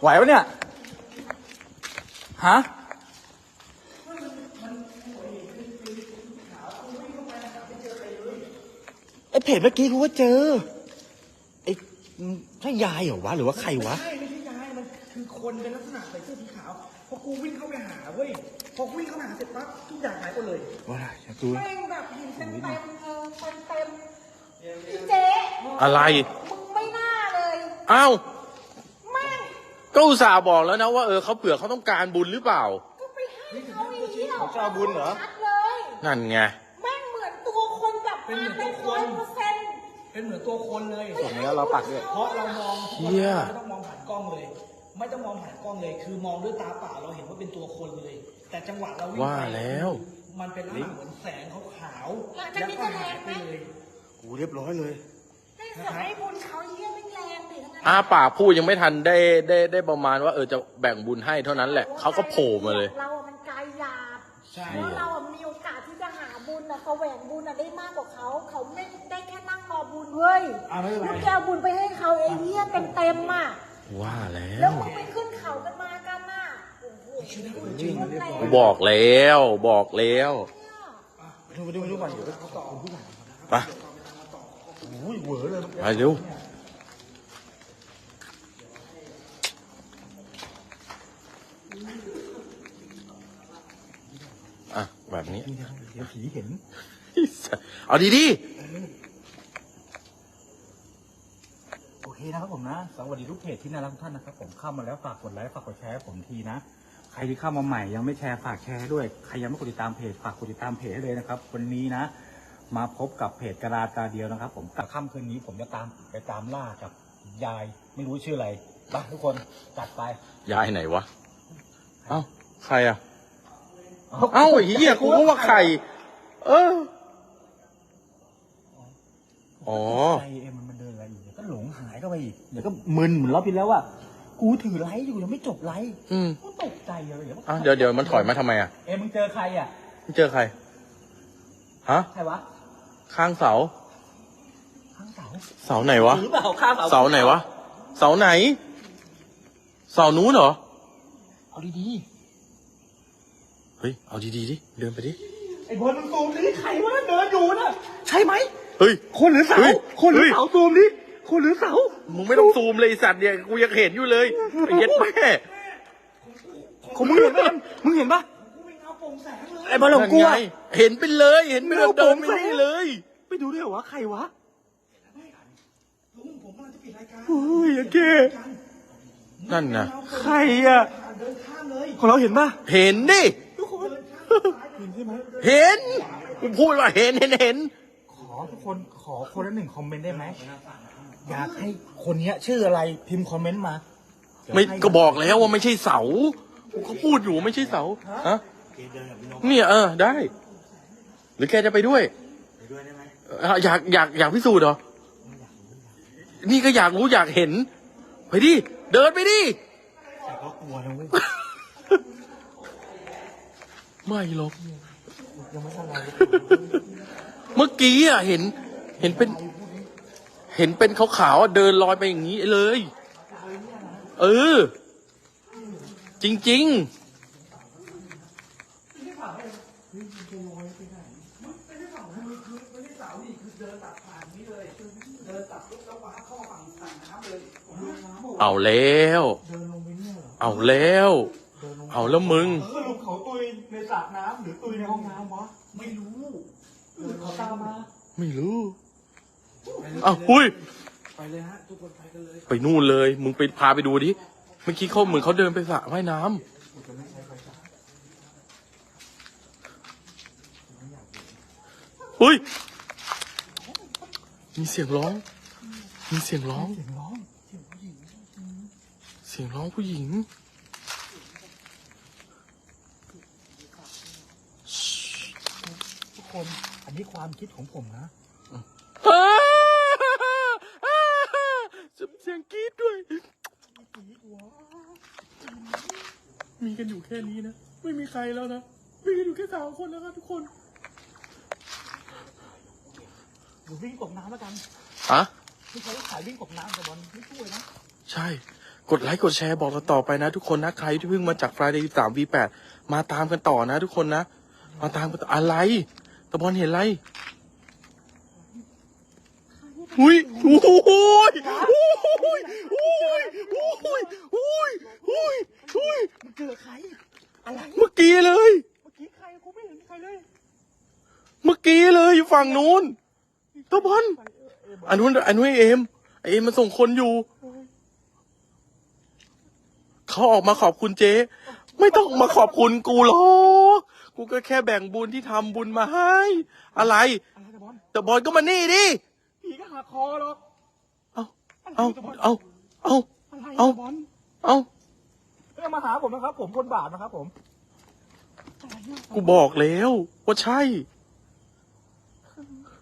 ไหวปะเนี่ย ฮะ ไอ้เพจเมื่อกี้กูก็เจอ ไอ้ใช่ยายเหรอวะ หรือว่าใครวะใช่ไม่ใช่ยาย มันคือคนเป็นลักษณะใส่เสื้อสีขาว พอกูวิ่งเข้าไปหาเว้ย พอกูวิ่งเข้าไปหาเสร็จปั๊บทุกอย่างหายหมดเลย ว่าอะไรอยากดูแม่งแบบเห็นเต็มเต็มๆเออเต็มเต็มๆพี่เจ๊อะไร มึงไม่น่าเลย อ้าวแม่ง ก็อุตส่าห์บอกแล้วนะว่าเออเขาเผื่อเขาต้องการบุญหรือเปล่า ก็ไปให้เขาอย่างนี้เขาจะเอาบุญเหรอ ชัดเลยนั่นไง แม่งเหมือนตัวคนแบบเป็นเหมืมาอนเป็นตัวคร้อนยเปอร์เซ็นต์เป็นเหมือนตัวคนเลย ส่งแล้วเราปักด้วย เพราะเรามองเหี้ย ไม่ต้องมองผ่านกล้องเลย ไม่ต้องมองผ่านกล้องเลย คือมองด้วยตาเปล่าเราเห็นว่าเป็นตัวคนเลย แต่จังหวะเราวิ่งว่าไปแล้ว มันเป็นลักษณะเหมือนแสงขาวๆหลังจากนี้จะแรงไหมเลยกูเรียบร้อยเลยแม่งเสือกให้บุญเขาเอาปากพูดยังไม่ทันได้ได้ได้ประมาณว่าเออจะแบ่งบุญให้เท่านั้นแหละเขาก็โผล่มาเลย เราอะมันกายหยาบใช่ แล้วเราอะมีโอกาสที่จะหาบุญอะแสวงบุญอะได้มากกว่าเขาเขาไม่ได้แค่นั่งรอบุญเว้ยอะไม่เป็นไร ลูกแกเอาบุญไปให้เขาไอ้เหี้ยเต็มเต็มๆอะว่าแล้แล้ววมึงไปขึ้นเขากันมากันน่ะโอ้โหจริงแรงกูบอกแล้วบอกแล้วไปดูไปดูไปดูก่อนเดี๋ยวไปต่อคุณผู้ใหญ่ไปโอ้ยเหวอเลยไปเร็ว แบบนี้เดี๋ยวผีเห็น เอาดีดีโอเคนะครับผมนะ สวัสดีทุกเพจที่น่ารักทุกท่านนะครับผมเข้ามาแล้วฝากกดไลค์ฝากกดแชร์ให้ผมทีนะ ใครที่เข้ามาใหม่ยังไม่แชร์ฝากแชร์ด้วย ใครยังไม่กดติดตามเพจฝากกดติดตามเพจให้เลยนะครับ วันนี้นะ มาพบกับเพจกระดาษตาเดียวนะครับ ผมกับค่ำคืนนี้ผมจะตามไปตามล่ากับยายไม่รู้ชื่ออะไรไปทุกคนจัดไปๆยายไหนวะ เอ้า ใครอะ เอ้าไอ้เหี้ยกูก็ว่าใครเออ อ๋อใจเอ็มมันเดินอะไรอยู่เดี๋ยวก็หลงหายเข้าไปอีกเดี๋ยวก็มึนเหมือนรอบที่แล้วว่า กูถือไลฟ์อยู่ยังไม่จบไลฟ์อืมกูตกใจเลยเดี๋ยวอะเดี๋ยวเดี๋ยวมันถอยมาทำไมอะเอ็มมึงเจอใครอะมึงเจอใคร ฮะ ใครวะข้างเสา ข้างเสาเสาไหนวะ หรือเปล่าข้างเสาเสาไหนวะ เสาไหน เสานู้นเหรอ เอาดีเฮ้ย เอาดีๆดิ เดินไปดิๆไอ้บอลมึงซูมดิใครวะเดินอยู่น่ะ ใช่ไหมเฮ้ย คนหรือเสา เฮ้ยคนหรือเฮ้ยเสาซูมดิ คนหรือเสามึงไม่ต้องซูมเลยไอ้สัตว์เนี่ย กูยังเห็นอยู่เลยไอ้เหี้ย็ดแม่ ของมึงเห็นปะมึงเห็นปะกูเป็นเงาโปร่งแสงเลย ไอ้บอลของกูนั่นอะไงเห็นไปเลย เห็นไปเลยเดินไปนี่เลย ไปดูด้วยเหรอวะใครวะ ลุงผมกำลังจะปิดรายการโอ้ยโอเค นั่นนะใครอะเดินข้ามเลย ของเราเห็นปะเห็นดิทุกคน เดินข้ามซ้ายเห็นใช่ไหมเห็นกูพูดว่าเห็นเห็นเห็น ขอทุกคนขอคนละหนึ่งคอมเมนต์ได้ไหมอยากให้คนเนี้ย ชื่ออะไรพิมพ์คอมเมนต์มาไม่ก็บอกแล้วว่าไม่ใช่เสากูก็พูดอยู่ว่าไม่ใช่เสาฮะเนี่ยเออได้ หรือแกจะไปด้วยไปด้วยได้ไหมเอ่ออยากอยากอยากพิสูจน์เหรอ นี่ก็อยากรู้อยากเห็น ไปดิ เดินไปดิ แต่ก็กลัวนะเว้ย ไม่หรอกยังไม่ทันไรเมื่อกี้อะเห็น เห็นเป็น เห็นเป็นขาวๆอะเดินลอยไปอย่างนี้เลย เออ จริง ๆเอาแล้วเดินลงไปเนี่ยเหรอเอาแล้ว เดินลงเอาแล้วมึง สรุปเขาตุยในสระน้ำหรือตุยในห้องน้ำวะ ไม่รู้เออเขาตามมาไม่รู้อ้าวหุ้ยไปเลยฮะทุกคนไปกันเลยไปนู่นเลย มึงไปพาไปดูดิเมื่อกี้เขาเหมือนเขาเดินไปสระว่ายน้ำอุ้ย มีเสียงร้อง มีเสียงร้อง เสียงร้องเสียงร้องผู้หญิง ทุก คน อันนี้ความคิดของผมนะเสียงกรี๊ดด้วย มีกันอยู่แค่นี้นะ ไม่มีใครแล้วนะ มีกันอยู่แค่สามคนแล้วครับทุกคนหรือวิ่งตกน้ำแล้วกันอะไม่ใช่ขายวิ่งตกน้ำแต่บอลไม่ช่วยนะ ใช่ กดไลค์กดแชร์บอกเราต่อไปนะ ทุกคนนะ ใครที่เพิ่งมาจาก Friday 13 V8 มาตามกันต่อนะ ทุกคนนะ มาตามกันต่ออะไร ตะบอลเห็นอะไรอุ้ยโอ้ยโอ้ยโอ้ยโอ้ยโอ้ยโอ้ยโอ้ยโอ้ยมันเจอใคร อะไร เมื่อกี้เลย เมื่อกี้ใครกูไม่เห็นใครเลย เมื่อกี้เลยอยู่ฝั่งนู้นตะบอลอันนู้นอันนู้นไอ้เอ็มไอ้เอ็มมันส่งคนอยู่ เขาออกมาขอบคุณเจ๊ ไม่ต้องมาขอบคุณกูหรอก กูก็แค่แบ่งบุญที่ทำบุญมาให้ อะไร อะไรตะบอลแต่บอลก็มานี่ดิ ผีก็หักคอหรอกเอาเอาเอาเอา อะไรเอ้าตะบอลเอาไม่ต้องมาหาผมนะครับ ผมคนบาปนะครับ ผมอะไรเนี่ยกูบอกแล้วว่าใช่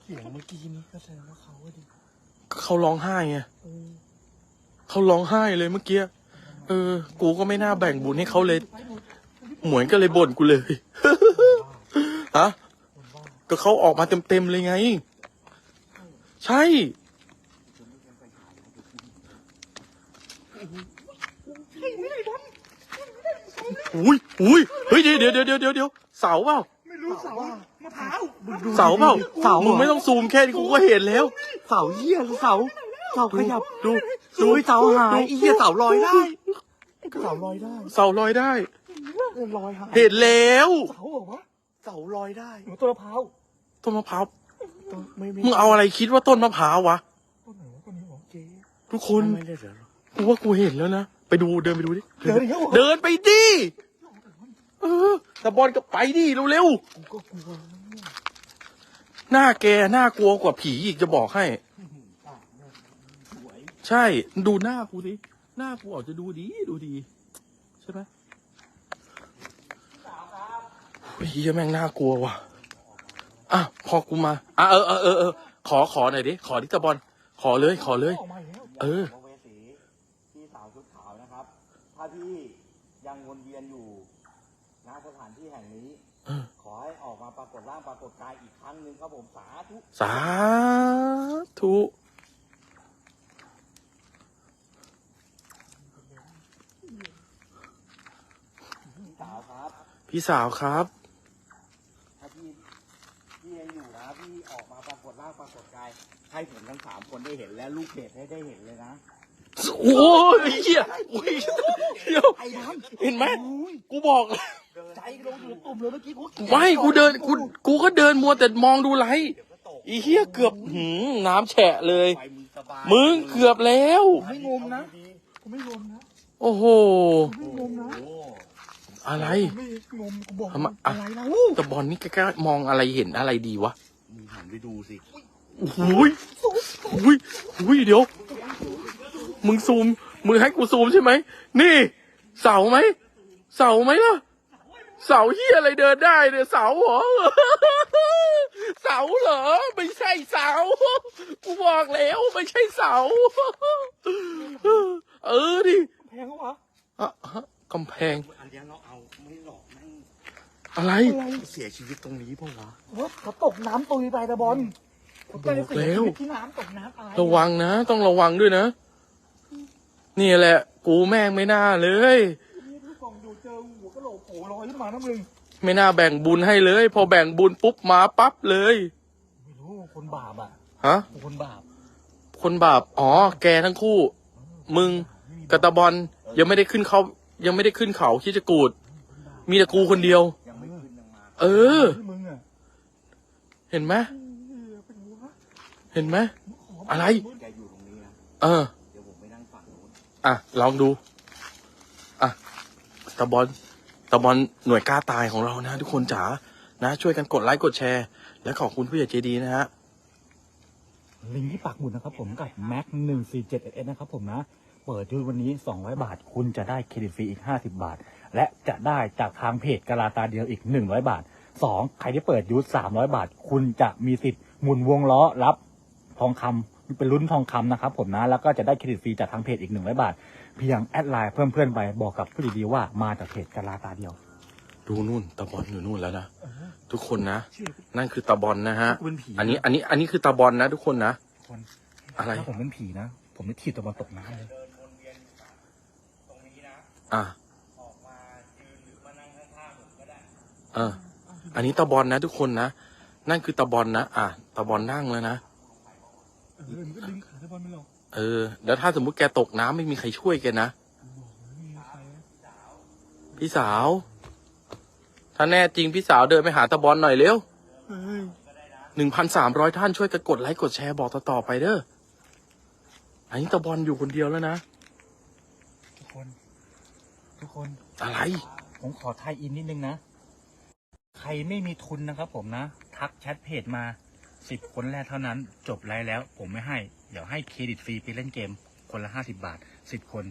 เสียงเมื่อกี้นี้ก็แสดงว่าเขาอะดิเขาร้องไห้ไงเออเขาร้องไห้เลยเมื่อกี้ เออ กูก็ไม่น่าแบ่งบุญให้เขาเลยไปหมดเหมือนก็เลยบ่นกูเลย ฮะ ก็เขาออกมาเต็มๆเลยไง ใช่ อุ้ยอุ้ยเฮ้ยเดี๋ยวเดี๋ยวเดี๋ยวเดี๋ยวเดี๋ยวเสาเปล่า ไม่รู้เสามะพร้าวเสาเปล่าเสามึงไม่ต้องซูมแค่นี้กูก็เห็นแล้ว เสาเหี้ยเสาเสาขยับดูดูเสาหายไอ้เหี้ยเสาลอยได้เสาลอยได้ เสาลอยได้ เออลอยหายเห็นแล้วเสาเหรอวะเสาลอยได้หนูต้นมะพร้าวต้นมะพร้าวต้นไม่ไม่มึงเอาอะไรคิดว่าต้นมะพร้าววะต้นไหนวะต้นนี้ของเจ๊ทุกคนไม่ได้เหรอกูว่ากูเห็นแล้วนะไปดูเดินไปดูดิเดี๋ยวเดี๋ยวเดินไปดิเออแต่บอลก็ไปดิเร็วกูก็กลัวนะเนี่ยๆหน้าแกน่ากลัวกว่าผีอีกจะบอกให้ใช่ ดูหน้ากูดิหน้ากูออกจะดูดีดูดี ใช่ไหมโอ้ย เหี้ยแม่งน่ากลัวว่ะ อะพอกูมา อะเออเออเออเออขอขอหน่อยดิ ขอดิตะบอล ขอเลย ขอเลยออกมาอีกแล้วเออ เวสีพี่สาวชุดขาวนะครับ ถ้าพี่ยังวนเวียนอยู่ณสถานที่แห่งนี้ เออ ขอให้ออกมาปรากฏร่างปรากฏกายอีกครั้งหนึ่งครับผมสาธุสาธุพี่สาวครับ พี่สาวครับ ถ้าพี่พี่ยังอยู่นะพี่ออกมาปรากฏร่างปรากฏกาย ให้ผมทั้งสามคนได้เห็นและลูกเพจให้ได้เห็นเลยนะ โอ้ยเหี้ยโอ้ยเดี๋ยวไอ้น้เห็นไหมกูบอกแล้วำใจลงอยู่ในตุ่มเลยเมื่อกี้กูไม่กูเดินกูกูก็เดินมัวแต่มองดูไลท์อีเหี้ยเกือบหืมน้ำแฉะเลย ไปมึงสบายมึงเกือบแล้ว กูไม่งมนะกูไม่งมนะโอ้โห กูไม่งมนะโอ้อะไร กูไม่งมกูบอกทำไม อะอะไรแล้ว แต่บอลนี่กล้ามองอะไรเห็นอะไรดีวะ มึงหันไปดูสิโอ้โหยโอ้ยโอ้ยเดี๋ยว มึงซูม มึงให้กูซูมใช่ไหม นี่ เสาไหม เสาไหมล่ะ เสาเฮียอะไรเดินได้เนี่ย เสาเหรอ เสาเหรอ ไม่ใช่เสา กูบอกแล้วไม่ใช่เสา เออดิแพงเขาวะอะฮะกำแพง อันเนี้ยเราเอาไม่หลอกแม่งอะไรอะไรเสียชีวิตตรงนี้เปล่าวะรถเขาตกน้ำตุยไปตะบอลเขา บอกแล้วเสียชีตที่น้ำตกน้ำตายระวังนะ ต้องระวังด้วยนะ นี่แหละ กูแม่งไม่น่าเลย นี่ทุกกล่องดูเจอหัวกะโหลกโผล่ลอยขึ้นมานะมึงไม่น่าแบ่งบุญให้เลย พอแบ่งบุญปุ๊บมาปั๊บเลย ไม่รู้คนบาปอะฮะ คนบาปคนบาป อ๋อ แกทั้งคู่ มึงกับตาบอลยังไม่ได้ขึ้นเขายังไม่ได้ขึ้นเขาคิดจะกูด มีแต่กูคนเดียว ยังไม่ขึ้นยังมา เออ ที่มึงอะ เห็นไหมเออเป็นหัว เห็นไหมอะไร แกอยู่ตรงนี้นะ เออ เดี๋ยวผมไปนั่งฝั่งนู้นอะ ลองดู อะตาบอลตาบอลหน่วยกล้าตายของเรานะ ทุกคนจ๋า นะ ช่วยกันกดไลค์กดแชร์ และขอบคุณผู้ใหญ่ใจดีนะฮะ ลิงก์ที่ปักหมุดนะครับผมกับ Mac 1 4 7 s นะครับผมนะ เปิดยูวันนี้ 200 บาท คุณจะได้เครดิตฟรีอีก 50 บาท และจะได้จากทางเพจกาลาตาเดียวอีก 100 บาท 2 ใครที่เปิดยู300 บาท คุณจะมีสิทธิ์หมุนวงล้อรับ ทองคำเป็นรุ่นทองคำนะครับผมนะ แล้วก็จะได้เครดิตฟรีจากทางเพจอีก100บาท เพียงแอดไลน์เพิ่มเพื่อนไปบอกกับผู้ดีๆว่ามาจากเพจกาลาตาเดียว ดูนู่นตาบอลอยู่นู่นแล้วนะทุกคนนะเชื่อนั่นคือตาบอลนะฮะกูเป็นผีอันนี้อันนี้อันนี้คือตาบอลนะทุกคนนะคนอะไรถ้าผมเป็นผีนะ ผมจะถีบตัวมาตกน้ำเลยอะเอออันนี้ตาบอลนะทุกคนนะ นั่นคือตาบอลนะ อะตาบอลนั่งแล้วนะ เออมันก็ดึงขาตะบอลไม่หรอกเออ แล้วถ้าสมมุติแกตกน้ำไม่มีใครช่วยแกนะไม่มีใครนะพี่สาว ถ้าแน่จริงพี่สาวเดินไปหาตาบอลหน่อยเร็ว เฮ้ยหนึ่งพันสามร้อยท่านช่วยกันกดไลค์กดแชร์บอกต่อๆไปเด้อ อันนี้ตาบอลอยู่คนเดียวแล้วนะ ทุกคน ทุกคน อะไร ผมขอไทยอินนิดนึงนะ ใครไม่มีทุนนะครับผมนะ ทักแชทเพจมา สิบคนแรกเท่านั้น จบไลฟ์แล้ว ผมไม่ให้ เดี๋ยวให้เครดิตฟรีไปเล่นเกม คนละห้าสิบาทสิบคน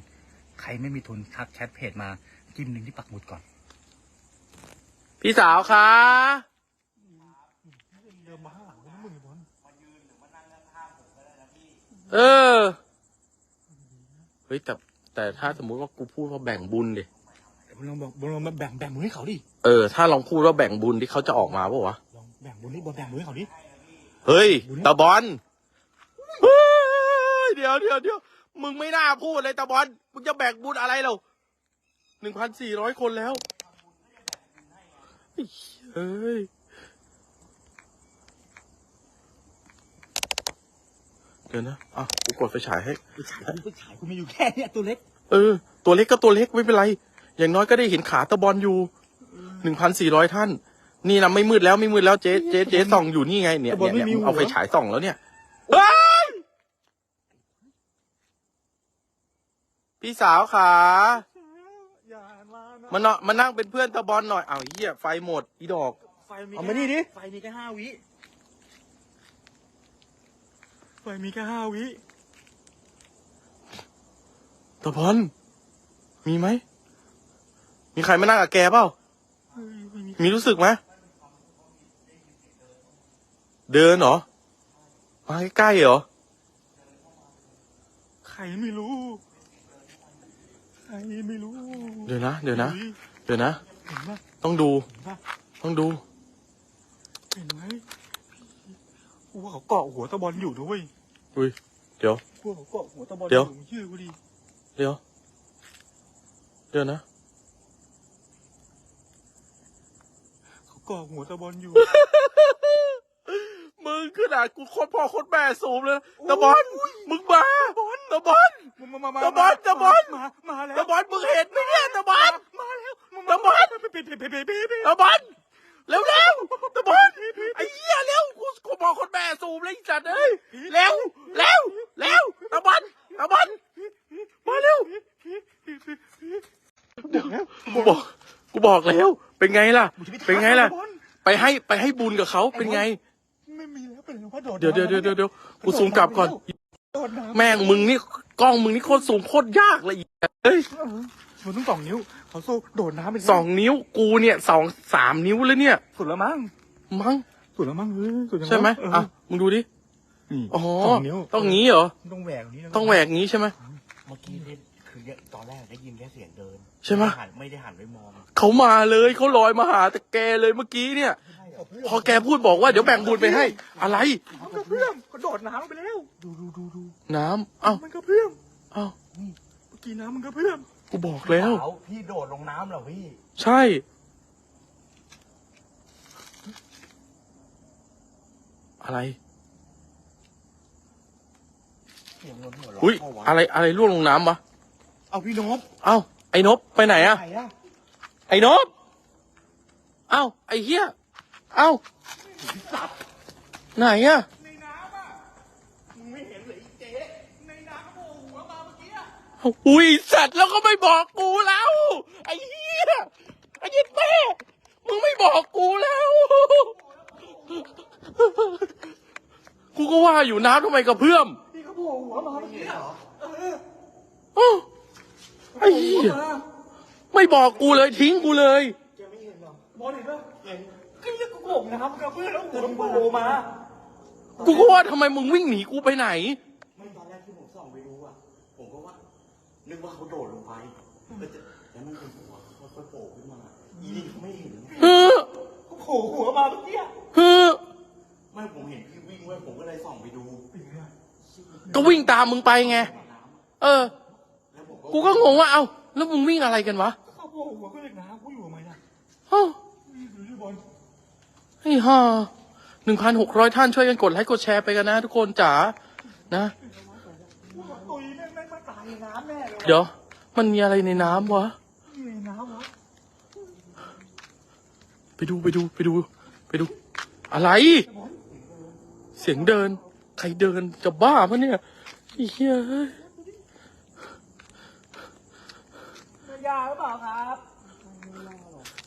ใครไม่มีทุนทักแชทเพจมาจิ้มหนึ่งที่ปักหมุดก่อน พี่สาวคะเดินมาข้างหลังแล้วมึงไอ้บอลเออ เฮ้ย แต่ แต่ถ้าสมมุติว่ากูพูดว่าแบ่งบุญดิเดี๋ยวมึงลองบอกมึงลองมาแบ่งแบ่งมือให้เขาดิ เออ ถ้าลองพูดว่าแบ่งบุญที่เขาจะออกมาปะวะ ลองแบ่งบุญนี่บอลแบ่งมือให้เขาดิ เฮ้ยบุญตาบอลเฮ้ยเดี๋ยวเดี๋ยวเดี๋ยวมึงไม่น่าพูดเลยตาบอลมึงจะแบ่งบุญอะไรเราหนึ่งพันสี่ร้อยคนแล้วเฮ้ยเดี๋ยวนะอะกูกดไฟฉายให้ไปฉายกูไปฉายกูมีอยู่แค่เนี้ยตัวเล็ก เออ ตัวเล็กก็ตัวเล็กไม่เป็นไร อย่างน้อยก็ได้เห็นขาตะบอลอยู่หนึ่งพันสี่ร้อยท่าน นี่นะไม่มืดแล้วไม่มืดแล้วเจ๊เจ๊เจ๊ส่องอยู่นี่ไงเนี่ยเนี่ยเนี่ยเอาไฟฉายส่องแล้วเนี่ยเฮ้ยพี่สาวขาอย่ามานะมาเนาะมานั่งเป็นเพื่อนตะบอลหน่อยอ้าวเหี้ยไฟหมดอีดอก ไฟมีเอามานี่ดิ ไฟมีแค่ห้าวิไฟมีแค่ห้าวิตะบอลมีไหมมีใครมานั่งกับแกเปล่า เฮ้ยไม่มี มีรู้สึกไหม เดินเหรอ มาใกล้ๆเหรอ ใครไม่รู้ ใครไม่รู้เดี๋ยวนะ เดี๋ยวนะฮ้เดี๋ยวนะ เห็นปะต้องดู เห็นปะต้องดู เห็นไหมกูว่าเขาเกาะหัวตะบอลอยู่ด้วยอุ้ย เดี๋ยว กูว่าเขาเกาะหัวตะบอลอเดี๋ยว มึงเชื่อกูดิเดี๋ยว เดี๋ยวนะ เขาเกาะหัวตะบอลอยู่มึง ขนาดกูโคตรพ่อโคตรแม่สูบเลยตะบอลมึงมาตะบอลมามามาตะบอลตะบอลมามาแล้วตะบอลมึงเห็นไหมเนี่ยตะบอลมาแล้วตะบอลปิดปิดปิดปิดปิดปิดปิดตะบอลเร็วเร็วๆตะบอลไอ้เหี้ยเร็วกูกูบอกคนแม่สูบเลยไอ้สัตว์เอ้ยเร็วเร็วเร็วตะบอลตะบอลมาเร็วเดี๋ยวกูบอกกูบอกแล้ว เป็นไงล่ะ เป็นไงล่ะ ไปให้ไปให้บุญกับเขาเป็นไง ไม่มีแล้วเป็นว่าโดดเดี๋ยวเดี๋ยวเดี๋ยวเดี๋ยวเดี๋ยวกูซูมกลับก่อน โดดน้ำแม่งมึงนี่กล้องมึงนี่โคตรสูงโคตรยากเลยอีเอ้ยเออมันต้องสองนิ้วเขาโซ่โดดน้ำไปสองนิ้วกูเนี่ยสองสามนิ้วแล้วเนี่ย สุดแล้วมั้งมั้งสุดแล้วมั้งเฮ้ยสุดแล้วงใช่ไหมเอออะมึงดูดินี่อ๋อสองนิ้วต้องงี้เหรอต้องแหวกนี้นะต้องแหวกงี้ใช่ไหมเมื่อกี้เนี่ยคือเนี่ยตอนแรกได้ยินแค่เสียงเดินใช่ไหมหันไม่ได้หันไปมอง เขามาเลยเขาลอยมาหาแต่แกเลยเมื่อกี้เนี่ย พอแกพูดบอกว่าเดี๋ยวแบ่งบุญไปให้ อะไร มันก็เพื่อมกระโดดน้ำลงไปแล้วดูดูดูดูน้ำเอ้ามันก็เพื่อมเอ้าเมื่อกี้น้ำมันก็เพื่อมกูบอกแล้ว สาวพี่โดดลงน้ำเหรอพี่ใช่ อะไรเสียงนนหัวเราะอุ้ยเข้าวะอะไรอะไรร่วงลงน้ำวะเอาพี่นพเอ้าไอ้นบไปไหนอะไหนอะไอ้นบเอ้าไอ้เหี้ย เอ้า ไหนอะในน้ำอะมึงไม่เห็นเลยไอ้เจ๊ในน้ำก็โผล่หัวมาเมื่อกี้อะอุ้ยสัตว์แล้วก็ไม่บอกกูแล้ว ไอ้เหี้ยไอ้เหี้ยแม่มึงไม่บอกกูแล้ว กูก็ว่าอยู่น้ำทำไมกระเพื่อมพี่เขาโผล่หัวมาเมื่อกี้อะเอออ้าวไอ้เหี้ยไม่บอกกูเลยทิ้งกูเลย แกไม่เห็นหรอบอลเห็นปะเห็น ก็ยังกูโผล่น้ำมันก็เพื่อนแล้วหัวมันโผล่มากูก็ว่าทำไมมึงวิ่งหนีกูไปไหน ไม่ตอนแรกที่ผมส่องไปดูอะ ผมก็ว่า นึกว่าเขาโดดลงไปแต่จะแล้วมันเป็นหัวเขาค่อยๆโผล่ขึ้นมาอีนี่เขาไม่เห็นเฮ้อเขาโผล่หัวมาเมื่อกี้อะเฮ้อไม่ผมเห็นพี่วิ่งไว้ผมก็เลยส่องไปดูก็วิ่งตามมึงไปไงเออ แล้วผมก็กูก็งงว่า เอ้า แล้วมึงวิ่งอะไรกันวะ เขาโผล่หัวก็เลยนะกูอยู่ทำไมล่ะอ้าวอยู่ที่บน ไอ้ห่าหนึ่งพันหกร้อยท่านช่วยกันกดไลค์กดแชร์ไปกันนะทุกคนจ๋านะ ตุยแม่งแม่งไม่ตายในน้ำแน่เลยเดี๋ยว มันมีอะไรในน้ำวะ อยู่ในน้ำวะไปดูไปดูไปดู ไปดู อะไร เสียงเดิน ใครเดินจะบ้าปะเนี่ยไอ้เหี้ยเอ้ยยาหรือเปล่าครับ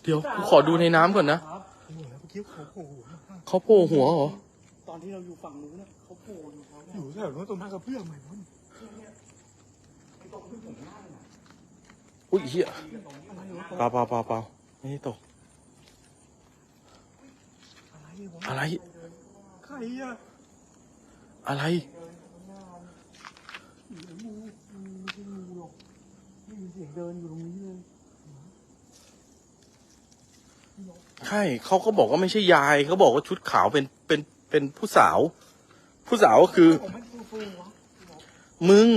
เดี๋ยวกูขอดูในน้ำก่อนนะโอ้ โหแล้วเมื่อกี้เขาโผล่หัวมาเขาโผล่หัวเหรอ ตอนที่เราอยู่ฝั่งนู้นนะเขาโผล่อยู่เขาเนี่ยอยู่แถวนู้นตรงหน้ากระเพื่อมไหมมันอุ้ยเหี้ยเปล่าเปล่าเปล่าเปล่าไม่ได้ตก อะไรวะอะไร ใครอะอะไรงูงูไม่ใช่งูหรอกไม่มีเสียงเดินอยู่ตรงนี้เลย ใช่เขาก็บอกว่าไม่ใช่ยายเขาบอกว่าชุดขาวเป็นเป็นเป็นผู้สาว ผู้สาวก็คือ ผมไม่ฟูฟูวะมึง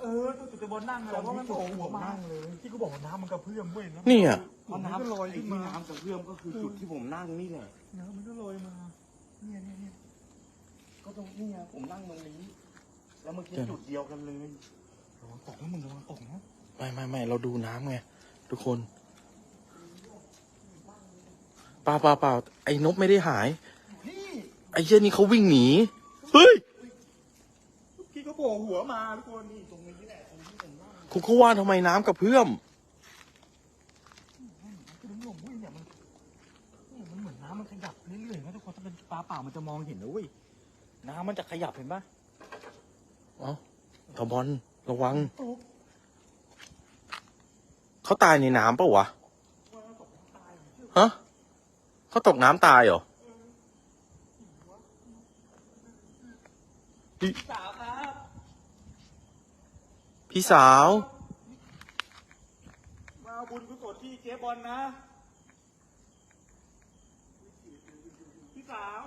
เออตัวจุดบนนั่งเลยเพราะมันโผล่หัวมาเลยที่กูบอกว่าน้ำมันกระเพื่อมเว้ยแล้วเนี่ยเพราะน้ำมันก็ลอยไอ้ขึ้นที่มาน้ำกระเพื่อมก็คือจุดที่ผมนั่งนี่แหละ น้ำมันก็ลอยมาเนี่ยเนี่ยเนี่ยก็ตรงนี้ไงผมนั่งตรงนี้ แล้วเมื่อกี้จุดเดียวกันเลยระวังตกนะมึงระวังตกนะไม่ไม่ไม่เราดูน้ำไงทุกคน เปล่าเปล่าเปล่าไอ้นบไม่ได้หายนี่ไอ้เหี้ยนี่เขาวิ่งหนี เฮ้ยพี่ก็โผล่หัวมาทุกคนนี่ตรงนี้แหละตรงที่ผมนั่งคุณเขาว่าทำไมน้ำกับเพื่อม คือมันหลงเว้ยเนี่ยมันเนี่ยมันเหมือนน้ำมันขยับเรื่อยๆนะทุกคนถ้าเป็นปลาเปล่ามันจะมองเห็นนะเว้ยน้ำมันจะขยับเห็นปะเอ้าตะบอลระวังตกเขาตายในน้ำปะวะฮะ เขาตกน้ำตายเหรอพี่สาวครับพี่สาว มาเอาบุญกุศลที่เจ๊บอลนะ พี่สาว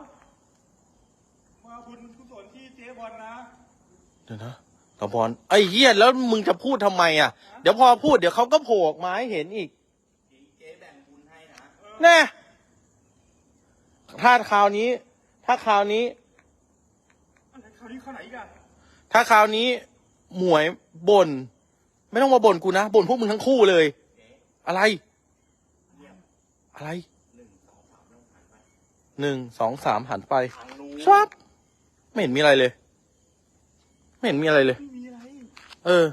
มาเอาบุญกุศลที่เจ๊บอลนะ เดี๋ยวนะตะบอลไอ้เหี้ยแล้วมึงจะพูดทำไมอะ เดี๋ยวพอพูดเดี๋ยวเขาก็โผล่ออกมาให้เห็นอีก เจ๊แบ่งบุญให้นะ แน่ ถ้าคราวนี้ ถ้าคราวนี้อะไรคราวนี้ข้าวไหนอีกอะถ้าคราวนี้ หมวยบ่นไม่ต้องมาบ่นกูนะบ่นพวกมึงทั้งคู่เลย อะไร อะไรหนึ่งสองสามหันไปทางนู้นชับไม่เห็นมีอะไรเลย ไม่เห็นมีอะไรเลย ไม่มีอะไรเออ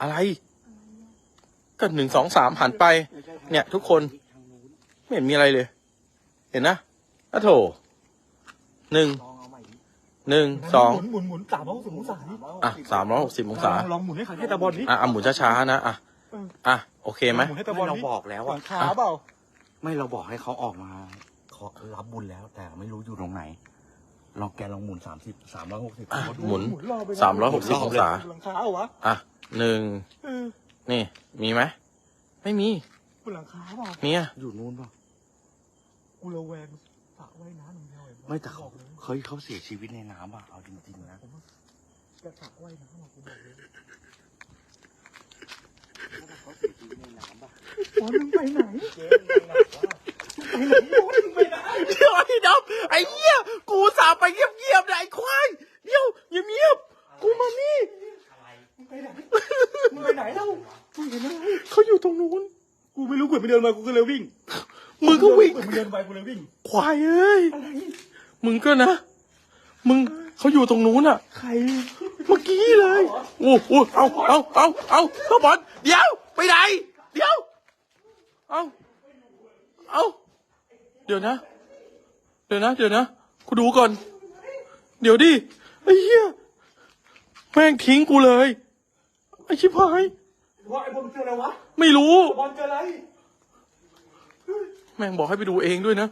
อะไรก็หนึ่งสองสามหันไป เนี่ย ทุกคนทางนู้น ไม่เห็นมีอะไรเลย เห็นนะอะโถหนึ่งลองเอาใหม่ดิหนึ่งสองหมุนหมุนสามร้อยหกสิบองศาดิอะสามร้อยหกสิบองศาลองหมุนให้ใครให้ตาบอลดิอะอะหมุนช้าๆนะอะอะโอเคไหมหมุนให้ตาบอลเราดิบอกแล้วหลัอะงคาเปล่าไม่เราบอกให้เขาออกมาเขารับบุญแล้ว แต่ไม่รู้อยู่ตรงไหนลองแกลองหมุนสามสิบสามร้อยหกสิบ อะหมุนหมุนรอไปนะสามร้อยหกสิบองศา หลังคาเอาวะอะหนึ่งเออ นี่มีไหมไม่มี บนหลังคาเปล่าเนี่ยอยู่นู้นเปล่ะกูระแวงสระว่ายน้ำอย่างเดียวเองไม่แต่เขาบอกเลยเฮ้ยเขาเสียชีวิตในน้ำอะเอาจริงๆนะผมว่าจะสระว่ายน้ำอะกูบอกเลยเขาเสียชีวิตในน้ำอะบอลมึงไปไหนเจ๊มึงหนักว่าไปไหนบอลมึงไปไหนเดี๋ยวไอ้ดำไอ้เหี้ยกูสาไปเงียบๆนะไอ้ควายเดี๋ยวเงียบๆกูมานี่ อะไรมึงไปไหนมึงไปไหนเล่ามึงเห็นอะไรเขาอยู่ตรงนู้น กูไม่รู้กูไปเดินมากูก็เลยวิ่งมึงก็วิ่งมึงเดินไปกูเลยวิ่ง ควายเอ้ยอะไรมึงก็นะ มึงเขาอยู่ตรงนู้นอะ ใคร เมื่อกี้เลย โอ้โหเอาเอาเอาเอาสมบัติเดี๋ยว ไปไหน เดี๋ยว เอาเอาเดี๋ยวนะ เดี๋ยวนะ เดี๋ยวนะ กูดูก่อน เดี๋ยวดิ ไอ้เหี้ย แม่งทิ้งกูเลย ไอ้ชิบหาย บอลไอ้บอลเจออะไรวะไม่รู้ บอลเจออะไรแม่งบอกให้ไปดูเองด้วยนะ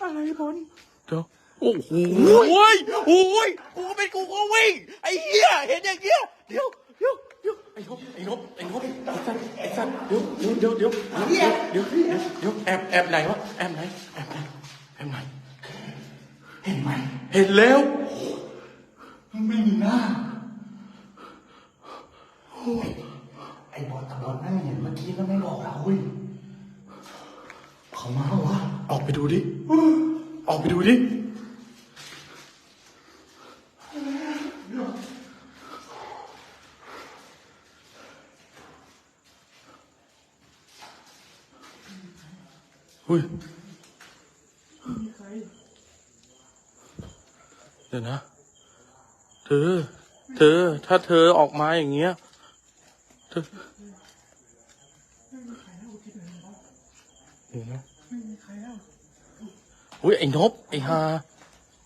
อะไรบอลเดี๋ยวโอ้โหโอ้ยโอ้ยกูเป็นกูก็วิ่งไอ้เหี้ยเห็นอย่างเงี้ยเดี๋ยวเดี๋ยวเดี๋ยวไอ้นบไอ้นบไอ้นบไอ้สัตว์ไอ้สัตว์เดี๋ยวเดี๋ยวเดี๋ยวเดี๋ยวเดี๋ยวเดี๋ยวเดี๋ยวแอบแอบไหนวะแอบไหนแอบไหนแอบไหนเห็นไหมเห็นแล้วไม่มีหน้า ไอ้บอลตะบอลนั่งเห็นเมื่อกี้แล้วไม่บอกเราเว้ยเขามาเหรอวะออกไปดูดิ ออกไปดูดิอุ้ยเดี๋ยวนะ เธอ เธอ ถ้าเธอออกมาอย่างเงี้ย เธอเดี๋ยวนะอุ้ยไอ้นบไอ้ฮา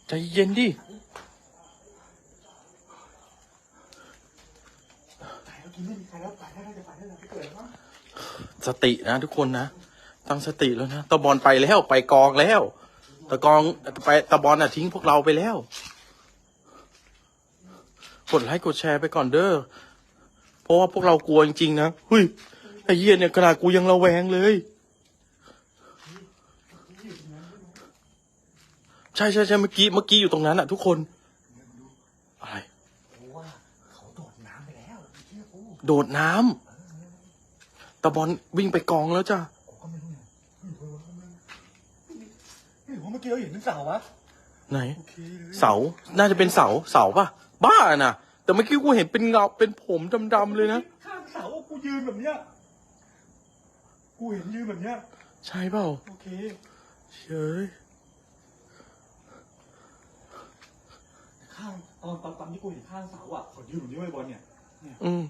ใจเย็นดิสตินะทุกคนนะ ตั้งสติแล้วนะตะบอลไปแล้วไปกองแล้ว ตะกองไปตะบอลน่ะทิ้งพวกเราไปแล้ว กดไลค์กดแชร์ไปก่อนเด้อ เพราะว่าพวกเรากลัวจริงๆนะเฮ้ยไอ้เหี้ยเนี่ยขนาดกูยังระแวงเลย ใช่ใช่ใช่เมื่อกี้เมื่อกี้อยู่ตรงนั้นอะทุกคน อะไรเพราะว่าเขาโดดน้ำไปแล้วเชื่อกูโดดน้ำตะบอลวิ่งไปกองแล้วจ้ะกูก็ไม่รู้เนี่ยหรือว่าเมื่อกี้เราเห็นเป็นเสาวะไหนโอเคเลยเสา น่าจะเป็นเสา เสาป่ะ บ้าน่ะ แต่เมื่อกี้กูเห็นเป็นเงาเป็นผมดำๆเลยนะ ข้างเสากูยืนแบบเนี้ย กูเห็นยืนแบบเนี้ย ใช่เปล่าโอเคเฮ้ยข้างตอนตอนตอนที่กูเห็นข้างเสาอะเขายืนอยู่นี่ไว้บอลเนี่ยอืม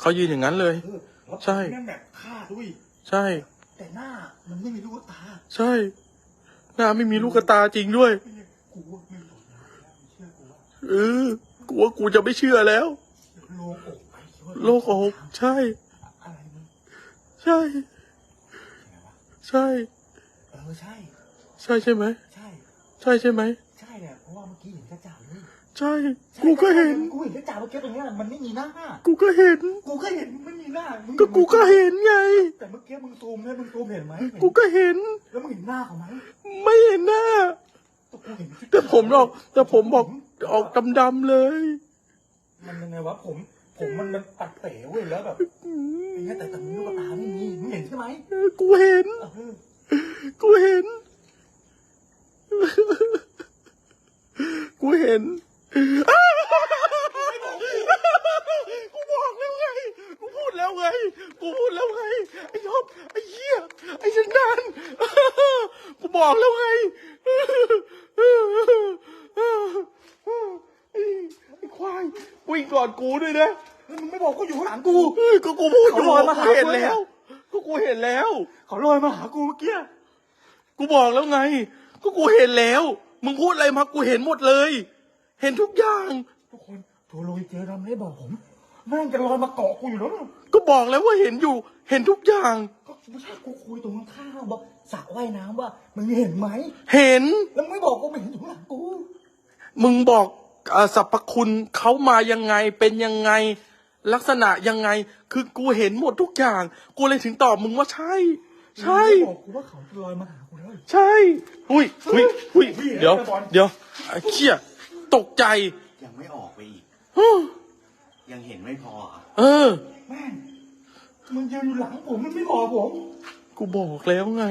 เขายืนอย่างนั้นเลย เออแล้วใช่นั่นแบบฆ่าด้วย ใช่ แต่หน้ามันไม่มีลูกตาใช่ หน้าไม่มีลูกตาจริงด้วยไม่ใช่กูว่าไม่โดดน้ำแล้วเชื่อกูว่า เออ กูว่ากูจะไม่เชื่อแล้ว โลกอกไปคิดว่าโลกอก ใช่ อะไรมึงใช่ใช่ เออใช่ ใช่ใช่ไหม ใช่ ใช่ใช่ไหม ใช่เนี่ยเพราะว่าเมื่อกี้เห็นกระจ่าเลยใช่กูก็เห็น กูเห็นกระจ่าเมื่อกี้ตรงเนี้ยมันไม่มีหน้า กูก็เห็น กูก็เห็นไม่มีหน้ามึงก็กูก็เห็นไง แต่เมื่อกี้มึงซูมให้มึงซูมเห็นไหมเห็นกูก็เห็น แล้วมึงเห็นหน้าเขาไหมไม่เห็นหน้า แต่กูเห็นแต่ผมออกแต่ผมบอก ออกดำๆเลย มันยังไงวะผม ผมมันมันปัดเป๋เว้ยแล้วแบบอย่างเงี้ยแต่แต่มึงลูกตาไม่มีมึงเห็นใช่ไหมเออกูเห็นเออกูเห็น กูเห็นอ้าวกูบอกแล้วไง กูพูด แล้วไง กูพูดแล้วไง ไอ้ยอบไอ้เหี้ย ไอ้สันดานกูบอกแล้วไง ไอ้ควายวิ่งก่อนกูด้วยนะแล้วมึงไม่บอกกูอยู่ข้างหลังกูกูเอ้ยก็กูพูดเขาลอยมาหากูเห็นกูเนี่ยแล้ว ก็กูเห็นแล้ว เขาลอยมาหากูเมื่อกี้ กูบอกแล้วไง ก็กูเห็นแล้ว มึงพูดอะไรมากูเห็นหมดเลย เห็นทุกอย่าง ทุกคนโทรโรยเจอเราไม่ได้บอกผมแม่งจะลอยมาเกาะกูอยู่แล้วนะ ก็บอกแล้วว่าเห็นอยู่ เห็นทุกอย่าง ก็ไม่ใช่กูคุยตรงข้างๆบอกสระว่ายน้ำว่ามึงเห็นไหม เห็น แล้วมึงไม่บอกกูไม่เห็นอยู่ข้างหลังกู มึงบอกเอ่อสรรพคุณเขามายังไงเป็นยังไง ลักษณะยังไง คือกูเห็นหมดทุกอย่าง กูเลยถึงตอบมึงว่าใช่ ใช่ มึงไม่บอกกูว่าเขาจะลอยมาหากูแล้ว ใช่หุยหุยหุยพี่เดี๋ยวไอ้บอลเดี๋ยวไอ้เชี่ยตกใจ ยังไม่ออกไปอีกฮู้ยังเห็นไม่พออะ เออ แม่งมึงยืนอยู่หลังผมมันไม่บอกผม กูบอกแล้วไง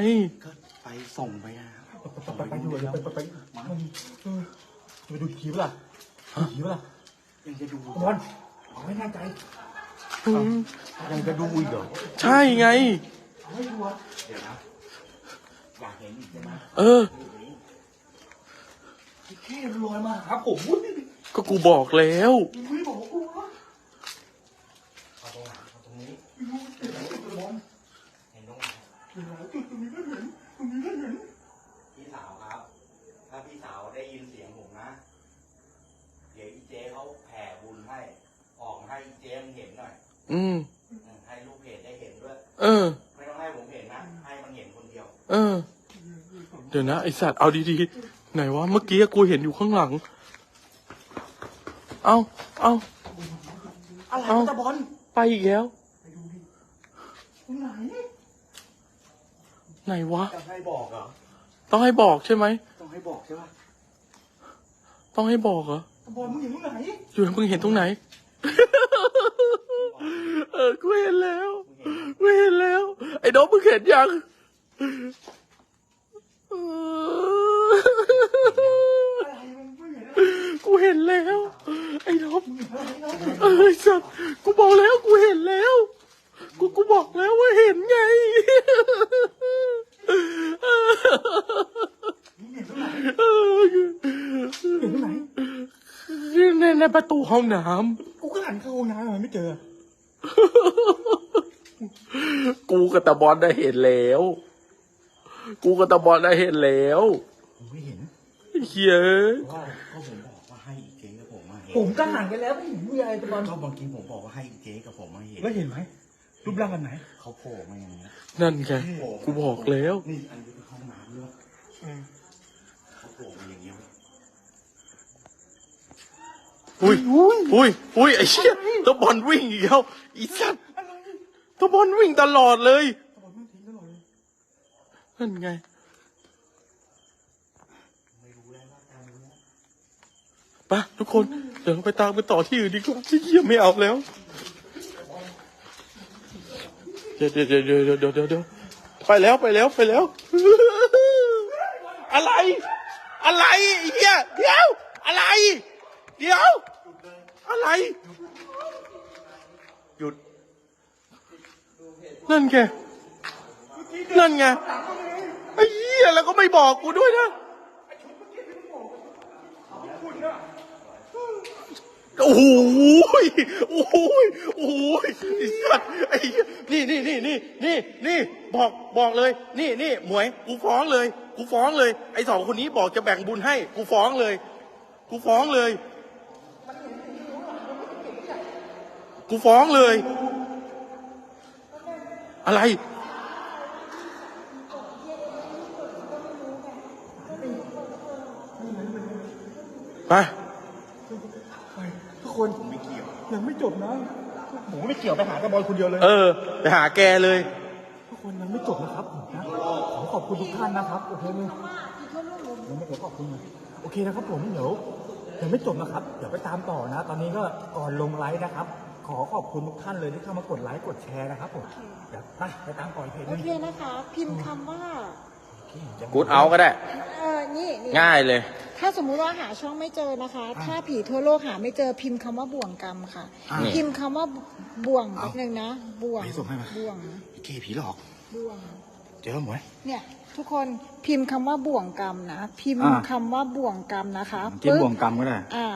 ก็ไปส่งไปอะไปไปดูเลยไปไปไปมันเออไปดูอีกทีเปะล่าดูอีกทีเปะล่ายังจะดูบอลเอาไม่แน่ใจอืมยังจะดูอีกเหรอใช่ไงเอาไม่ดูอะเดี๋ยวนะอยากเห็นอีกใช่ไหมเออแค่ลอยมาหาผมเว้ยก็กูบอกแล้วมึงไม่บอกกู เห็นไหมบอลเห็นตรงไหนเห็นไหมตรงนี้ก็เห็นตรงนี้ก็เห็นพี่สาวครับ ถ้าพี่สาวได้ยินเสียงผมนะ เดี๋ยวอีเจ๊เขาแผ่บุญให้ ออกมาให้อีเจ๊มันเห็นหน่อย อืม ให้ลูกเพจได้เห็นด้วย เออ ไม่ต้องให้ผมเห็นนะ ให้มันเห็นคนเดียว เออ เดี๋ยวนะไอสัตว์เอาดีๆ ไหนวะเมื่อกี้กูเห็นอยู่ข้างหลัง เอาเอาอะไรเอ้าตะบอลไปอีกแล้ว ไหนไหนวะจะให้บอกเหรอ ต้องให้บอกใช่ไหม ต้องให้บอกใช่ปะต้องให้บอกเหรอเบอลมึงอยู่ตรงไหน อยู่มึงเห็นตรงไหน เออ กูเห็นแล้ว กูเห็นแล้ว ไอ้น้องมึงเห็นยังเอออะไรมึงไม่เห็นกูเห็นแล้ว ไอ้น้องเออไอ้สัตว์กูบอกแล้วกูเห็นแล้ว กูกูบอกแล้วว่าเห็นไง เออเห็นตรงไหนในในประตูห้องน้กูก็หันเข้าห้องน้ำมันไม่เจอำกูกับตาบอลได้เห็นแล้ว กูกับตาบอลได้เห็นแล้วผมไม่เห็นเฮียเพราะว่าก็ผมบอกว่าให้อีเจ๊กับผมมาเห็นผมก็หันกันแล้วไม่เห็นมีอะไรตะบอลก็บางทีผมบอกว่าให้อีเจ๊กับผมมาเห็นแล้วเห็นไหม รูปร่างแบบไหน เขาโผล่มาอย่างเงี้ยนั่นไงกูบอกแล้ว นี่อันนี้คือห้องน้ำด้วยเขาโผล่มาอย่างเงี้ยอุ้ยอุ้ยอุ้ยไอ้เชี่ยตาบอลวิ่งอีกแล้วอีสัตว์ตาบอลวิ่งตลอดเลย ตะบอลไม่ทิ้งตลอดเลยนั่นไงไปทุกคน เดี๋ยวเราไปตามไปต่อที่อื่นดีกว่าที่เยี่ยไม่เอาแล้ว เดี๋ยวเดี๋ยวเดี๋ยวเดี๋ยวเดี๋ยวไปแล้วไปแล้วไปแล้ว อะไร อะไรเหี้ยเดี๋ยว อะไร เดี๋ยว อะไร หยุด นั่นไงนั่นไงไอ้เหี้ยแล้วก็ไม่บอกกูด้วยนะ โอ้โหยโอ้โหยโอ้โหยไอ้สัตว์ไอ้เหี้ยนี่นี่นี่นี่นี่นี่บอกบอกเลย นี่นี่หมวยกูฟ้องเลย กูฟ้องเลย ไอ้สองคนนี้บอกจะแบ่งบุญให้ กูฟ้องเลย กูฟ้องเลย กูฟ้องเลย อะไรไป คนผมไม่เกี่ยว ยังไม่จบนะผมก็ไม่เกี่ยวไปหาตะบอลคนเดียวเลย เออ ไปหาแกเลย ทุกคนยังไม่จบนะครับผมนะขอขอบคุณทุกท่านนะครับ โอเคไหมยังไม่ขอขอบคุณเลยโอเคนะครับผมเดี๋ยวยังไม่จบนะครับ เดี๋ยวไปตามต่อนะ ตอนนี้ก็ก่อนลงไลฟ์นะครับ ขอขอบคุณทุกท่านเลยที่เข้ามากดไลค์กดแชร์นะครับผมเดี๋ยวไปไปตามต่ออีกเพจหโอนึงเคนะคะ พิมพ์คำว่า กูดเอาก็ได้ เออนี่นี่ ง่ายเลย ถ้าสมมุติว่าหาช่องไม่เจอนะคะ ถ้าผีทั่วโลกหาไม่เจอพิมพ์คำว่าบ่วงกรรมค่ะนี่พิมพ์คำว่าบ่วงแป๊บนึงนะบ่วงไปส่งให้มา บ่วงเกผีหลอก บ่วง เจอหมวย เนี่ยทุกคนพิมพ์คำว่าบ่วงกรรมนะพิมพ์อ่า คำว่าบ่วงกรรมนะคะจิ้มปึ๊บบ่วงกรรมก็ได้ อ่า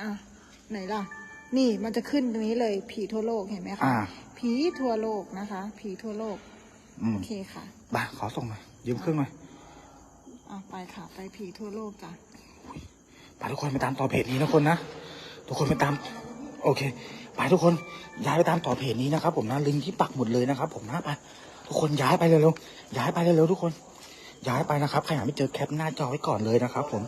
อ่าไหนล่ะ นี่มันจะขึ้นตรงนี้เลย ผีทั่วโลกเห็นไหมคะอ่า ผีทั่วโลกนะคะ ผีทั่วโลกอืมโอเคค่ะ บ้าขอส่งหน่อยยืมเครื่องหน่อย อ่าไปค่ะ ไปผีทั่วโลกจ้ะไปทุกคนไปตามต่อเพจนี้นะคนนะ ทุกคนไปตาม โอเค ไปทุกคนย้ายไปตามต่อเพจนี้นะครับ ผมนะลิงก์ที่ปักหมดเลยนะครับ ผมนะไปทุกคนย้ายไปเร็วๆย้ายไปเร็วๆทุกคน ย้ายไปนะครับใครหาไม่เจอแคปหน้าจอไว้ก่อนเลยนะครับ ผม